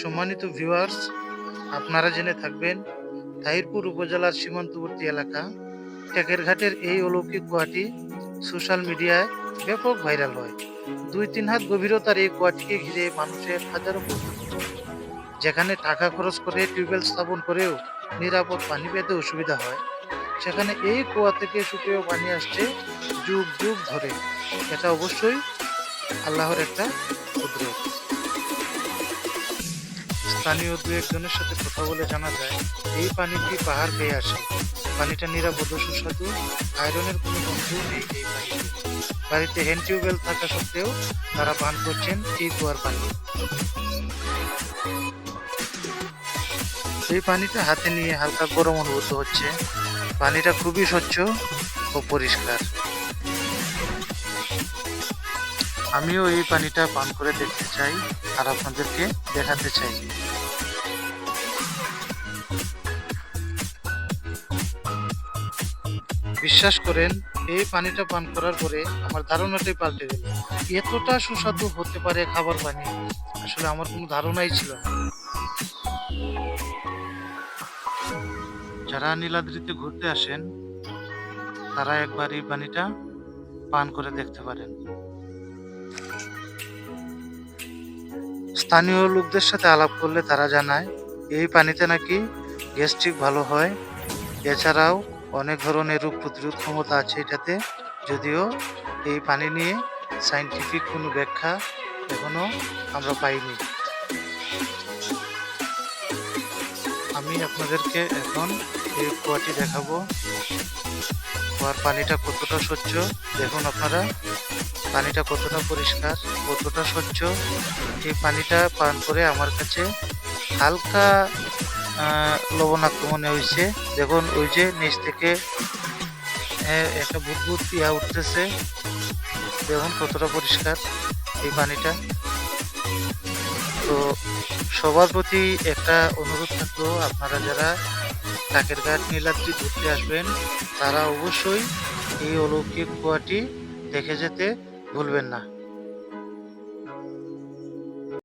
সম্মানিত ভিউয়ার্স আপনারা জেনে থাকবেন, তাহিরপুর উপজেলার সীমান্তবর্তী এলাকা। টেকেরঘাটের এই অলৌকিক কুয়াটি সোশ্যাল মিডিয়ায় ব্যাপক ভাইরাল হয়। দুই তিন হাত গভীরতার এই কুয়াটিকে ঘিরে মানুষের হাজারো যেখানে টাকা খরচ করে টিউবওয়েল স্থাপন করেও নিরাপদ পানি পেতে অসুবিধা হয়। সেখানে এই কুয়া থেকে সুপেয় পানি আসছে যুগ যুগ ধরে। এটা অবশ্যই আল্লাহর একটা কুদরত। স্থানীয় দু একজনের সাথে কথা বলে জানা যায়, এই পানিটি পাহাড় পেয়ে আসে। পানিটা নিরাপদ সুস্বাদু, আয়রনের কোনো গন্ধ নেই এই বাড়িতে হ্যান্ড টিউবওয়েল থাকা সত্ত্বেও তারা পান করছেন এই কুয়ার পানি। এই পানিটা হাতে নিয়ে হালকা গরম অনুভূত হচ্ছে। পানিটা খুবই স্বচ্ছ ও পরিষ্কার। আমিও এই পানিটা পান করে দেখতে চাই আর আপনাদেরকে দেখাতে চাই। বিশ্বাস করেন, এই পানিটা পান করার পরে আমার ধারণাটাই পাল্টে গেল। এতটা সুস্বাদু হতে পারে খাবার পানি? আসলে আমার কোনো ধারণাই ছিল না। যারা নীলাদ্রিতে ঘুরতে আসেন, তারা একবার এই পানিটা পান করে দেখতে পারেন। স্থানীয় লোকদের সাথে আলাপ করলে তারা জানায়, এই পানিতে নাকি গ্যাস্ট্রিক ভালো হয়। এছাড়াও অনেক ধরনের রোগ প্রতিরোধ ক্ষমতা আছে এটাতে। যদিও এই পানি নিয়ে সাইন্টিফিক কোনো ব্যাখ্যা এখনও আমরা পাইনি। আমি আপনাদেরকে এখন এই কুয়াটি দেখাবো। কুয়ার পানিটা কতটা স্বচ্ছ, দেখুন আপনারা। পানিটা কতটা পরিষ্কার, কতটা স্বচ্ছ এই পানিটা পান করে আমার কাছে হালকা লবণাক্ত মনে হয়েছে। দেখুন, ওই যে নিচ থেকে একটা বুদবুদ ইয়া উঠতেছে। দেখুন কতটা পরিষ্কার এই পানিটা। তো সবার প্রতি একটা অনুরোধ থাকল, আপনারা যারা কাকেরঘাট নীলাদ্রি ঘুরতে আসবেন, তারা অবশ্যই এই অলৌকিক কুয়াটি দেখে যেতে ভুলবেন না।